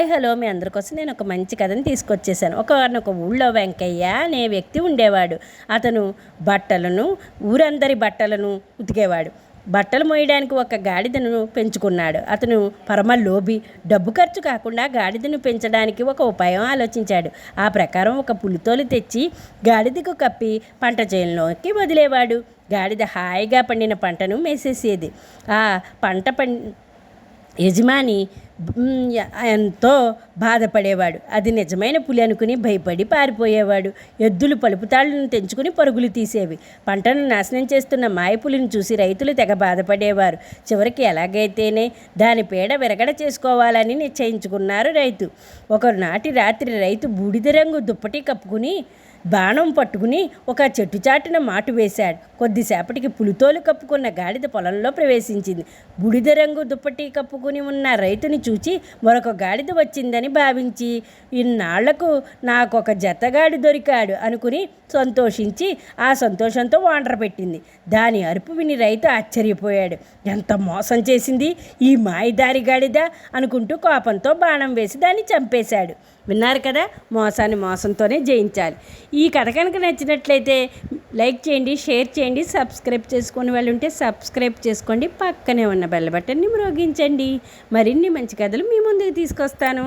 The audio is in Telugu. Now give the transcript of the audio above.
Hi hello. మీ అందరి కోసం నేను ఒక మంచి కథని తీసుకొచ్చేసాను. ఒక ఒక ఊళ్ళో వెంకయ్య అనే వ్యక్తి ఉండేవాడు. అతను బట్టలను ఊరందరి బట్టలను ఉతికేవాడు. బట్టలు మోయడానికి ఒక గాడిదను పెంచుకున్నాడు. అతను పరమ లోబి డబ్బు ఖర్చు కాకుండా గాడిదను పెంచడానికి ఒక ఉపాయం ఆలోచించాడు. ఆ ప్రకారం ఒక పులితోలు తెచ్చి గాడిదకు కప్పి పంట చేనులోకి వదిలేవాడు. గాడిద హాయిగా పండిన పంటను మేసేసేది. ఆ పంట పం యజమాని ఎంతో బాధపడేవాడు. అది నిజమైన పులి అనుకుని భయపడి పారిపోయేవాడు. ఎద్దులు పలుపుతాళ్ళను తెంచుకుని పరుగులు తీసేవి. పంటను నాశనం చేస్తున్న మాయపులిని చూసి రైతులు తెగ బాధపడేవారు. చివరికి ఎలాగైతేనే దాని పీడ విరగడ చేసుకోవాలని నిశ్చయించుకున్నారు రైతు. ఒకరు నాటి రాత్రి రైతు బూడిద రంగు దుప్పటి కప్పుకుని బాణం పట్టుకుని ఒక చెట్టు చాటున మాటు వేశాడు. కొద్దిసేపటికి పులితోలు కప్పుకున్న గాడిద పొలంలో ప్రవేశించింది. బుడిద రంగు దుప్పటి కప్పుకుని ఉన్న రైతుని చూచి మరొక గాడిద వచ్చిందని భావించి ఇన్నాళ్ళకు నాకొక జతగాడి దొరికాడు అనుకుని సంతోషించి ఆ సంతోషంతో వాండర పెట్టింది. దాని అరుపు విని రైతు ఆశ్చర్యపోయాడు. ఎంత మోసం చేసింది? ఈ మాయదారి గాడిద అనుకుంటూ కోపంతో బాణం వేసి దాన్ని చంపేశాడు. విన్నారు కదా? మోసాన్ని మోసంతోనే జయించాలి. ఈ కథ కనుక నచ్చినట్లయితే లైక్ చేయండి షేర్ చేయండి సబ్స్క్రైబ్ చేసుకుని వాళ్ళు ఉంటే సబ్స్క్రైబ్ చేసుకోండి. పక్కనే ఉన్న బెల్ బటన్ని మ్రోగించండి. మరిన్ని మంచి కథలు మీ ముందుకు తీసుకొస్తాను.